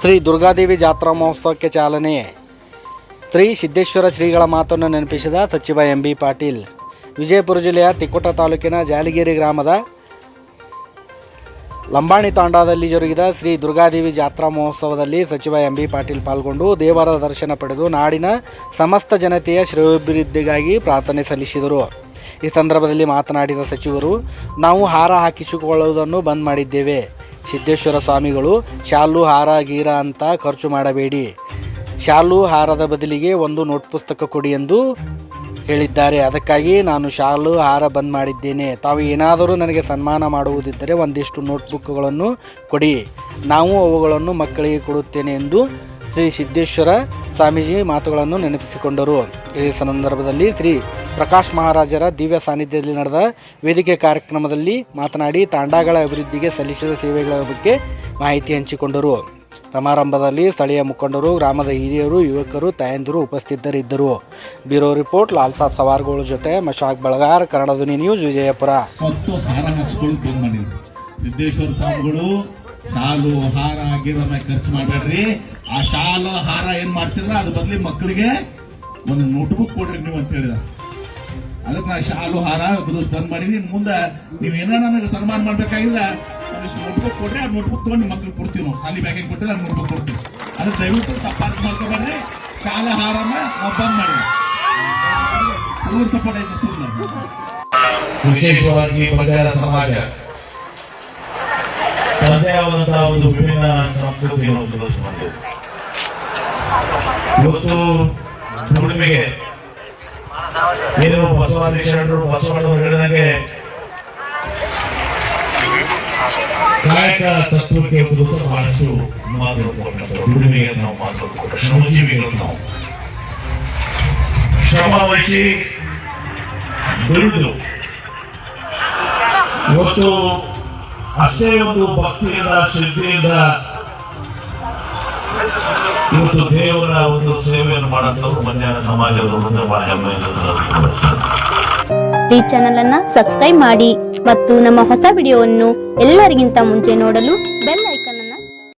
ಶ್ರೀ ದುರ್ಗಾದೇವಿ ಜಾತ್ರಾ ಮಹೋತ್ಸವಕ್ಕೆ ಚಾಲನೆ ಶ್ರೀ ಸಿದ್ದೇಶ್ವರ ಶ್ರೀಗಳ ಮಾತನ್ನು ನೆನಪಿಸಿದ ಸಚಿವ ಎಂ ಬಿ ಪಾಟೀಲ್. ವಿಜಯಪುರ ಜಿಲ್ಲೆಯ ತಿಕೋಟ ತಾಲೂಕಿನ ಜಾಲಿಗೇರಿ ಗ್ರಾಮದ ಲಂಬಾಣಿ ತಾಂಡಾದಲ್ಲಿ ಜರುಗಿದ ಶ್ರೀ ದುರ್ಗಾದೇವಿ ಜಾತ್ರಾ ಮಹೋತ್ಸವದಲ್ಲಿ ಸಚಿವ ಎಂ ಬಿ ಪಾಟೀಲ್ ಪಾಲ್ಗೊಂಡು ದೇವರ ದರ್ಶನ ಪಡೆದು ನಾಡಿನ ಸಮಸ್ತ ಜನತೆಯ ಶ್ರೇಯಾಭಿವೃದ್ಧಿಗಾಗಿ ಪ್ರಾರ್ಥನೆ ಸಲ್ಲಿಸಿದರು. ಈ ಸಂದರ್ಭದಲ್ಲಿ ಮಾತನಾಡಿದ ಸಚಿವರು, ನಾವು ಹಾರ ಹಾಕಿಸಿಕೊಳ್ಳುವುದನ್ನು ಬಂದ್ ಮಾಡಿದ್ದೇವೆ. ಸಿದ್ದೇಶ್ವರ ಸ್ವಾಮಿಗಳು, ಶಾಲು, ಹಾರ, ಗೀರ ಅಂತ ಖರ್ಚು ಮಾಡಬೇಡಿ. ಶಾಲು, ಹಾರದ ಬದಲಿಗೆ ಒಂದು ನೋಟ್ ಪುಸ್ತಕ ಕೊಡಿ ಎಂದು ಹೇಳಿದ್ದಾರೆ. ಅದಕ್ಕಾಗಿ ನಾನು ಶಾಲು, ಹಾರ ಬಂದ್ ಮಾಡಿದ್ದೇನೆ. ತಾವು ಏನಾದರೂ ನನಗೆ ಸನ್ಮಾನ ಮಾಡುವುದಿದ್ದರೆ ಒಂದಿಷ್ಟು ನೋಟ್ಬುಕ್ಗಳನ್ನು ಕೊಡಿ. ನಾವು ಅವುಗಳನ್ನು ಮಕ್ಕಳಿಗೆ ಕೊಡುತ್ತೇನೆ ಎಂದು ಶ್ರೀ ಸಿದ್ದೇಶ್ವರ ಸ್ವಾಮೀಜಿ ಮಾತುಗಳನ್ನು ನೆನಪಿಸಿಕೊಂಡರು. ಈ ಸಂದರ್ಭದಲ್ಲಿ ಶ್ರೀ ಪ್ರಕಾಶ್ ಮಹಾರಾಜರ ದಿವ್ಯ ಸಾನ್ನಿಧ್ಯದಲ್ಲಿ ನಡೆದ ವೇದಿಕೆ ಕಾರ್ಯಕ್ರಮದಲ್ಲಿ ಮಾತನಾಡಿ ತಾಂಡಾಗಳ ಅಭಿವೃದ್ಧಿಗೆ ಸಲ್ಲಿಸಿದ ಸೇವೆಗಳ ಬಗ್ಗೆ ಮಾಹಿತಿ ಹಂಚಿಕೊಂಡರು. ಸಮಾರಂಭದಲ್ಲಿ ಸ್ಥಳೀಯ ಮುಖಂಡರು, ಗ್ರಾಮದ ಹಿರಿಯರು, ಯುವಕರು, ತಾಯಂದಿರು ಉಪಸ್ಥಿತರಿದ್ದರು. ಬ್ಯೂರೋ ರಿಪೋರ್ಟ್ ಲಾಲ್ ಸಾಬ್ ಸವಾರ್ಗಳ ಜೊತೆ ಮಶಾಕ್ ಬಳಗಾರ್, ಕನ್ನಡ ಧ್ವನಿ ನ್ಯೂಸ್, ವಿಜಯಪುರ. ಶಾಲು, ಹಾರ, ಗಿರ ಖರ್ಚು ಮಾಡಬೇಡ್ರಿ. ಆ ಶಾಲು, ಹಾರ ಏನ್ ಮಾಡ್ತೀರ ಅದ್ರ ಬದ್ಲಿ ಮಕ್ಕಳಿಗೆ ಒಂದು ನೋಟ್ಬುಕ್ ಕೊಡ್ರಿ ನೀವು ಅಂತ ಹೇಳಿದ ಅದಕ್ಕೆ ನಾ ಶಾಲು, ಹಾರ ಬಂದ್ ಮಾಡೀನಿ. ಮುಂದೆ ನೀವು ಏನೋ ನನಗೆ ಸನ್ಮಾನ ಮಾಡ್ಬೇಕಾಗಿದ್ರೆ ಒಂದಿಷ್ಟು ನೋಟ್ಬುಕ್ ಕೊಡ್ರಿ. ಆ ನೋಟ್ಬುಕ್ ತಗೊಂಡು ಮಕ್ಳಿಗೆ ಕೊಡ್ತೀವಿ ನಾವು. ಸಾಲಿ ಬ್ಯಾಗಿಗೆ ಕೊಟ್ಟರೆ ನೋಟ್ ನೋಟ್ಬುಕ್ ಕೊಡ್ತೀವಿ. ಅದಕ್ಕೆ ದಯವಿಟ್ಟು ತಪ್ಪಾರ್ಥ ಮಾಡ್ಕೊಬೇಡ್ರಿ ಶಾಲ, ಹಾರನ ನಾವು ಬಂದ್ ಮಾಡಿ ಸಪೋರ್ಟ್ ವಿಶೇಷವಾಗಿ ಸಮಾಜ. ತಂದೆ ಆದಂತಹ ಒಂದು ವಿಭಿನ್ನ ಸಂಸ್ಕೃತಿಯನ್ನು ತೋರಿಸಿಕೊಂಡು ಇವತ್ತು ದುಡಿಮೆಗೆ ಏನು ಬಸವಾದಿ ಬಸವಣ್ಣ ಬಸವಣ್ಣವರು ಹೇಳಿದಂಗೆ ಕಾಯಕ ತತ್ವಕ್ಕೆ ಕುರಿತು ಬಹಳಷ್ಟು ಮಾತು. ದುಡಿಮೆಗೆ ನಾವು ಮಾತು. ಶ್ರಮಜೀವಿಗಳು ನಾವು ಶ್ರಮ ವಹಿಸಿ ದುಡಿದು ಇವತ್ತು ಅಷ್ಟೇ ಒಂದು ಭಕ್ತಿಯಿಂದ, ಶ್ರದ್ಧೆಯಿಂದ ಇವತ್ತು ದೇವರ ಒಂದು ಸೇವೆಯನ್ನು ಮಾಡುವಂಥವ್ರು ಮಂಜಾನ ಸಮಾಜದ ಅಂದ್ರೆ ಬಹಳ ಹೆಮ್ಮೆ. ಈ ಚಾನೆಲ್ ಅನ್ನ ಸಬ್ಸ್ಕ್ರೈಬ್ ಮಾಡಿ ಮತ್ತು ನಮ್ಮ ಹೊಸ ವಿಡಿಯೋವನ್ನು ಎಲ್ಲರಿಗಿಂತ ಮುಂಚೆ ನೋಡಲು ಬೆಲ್ ಐಕಾನ್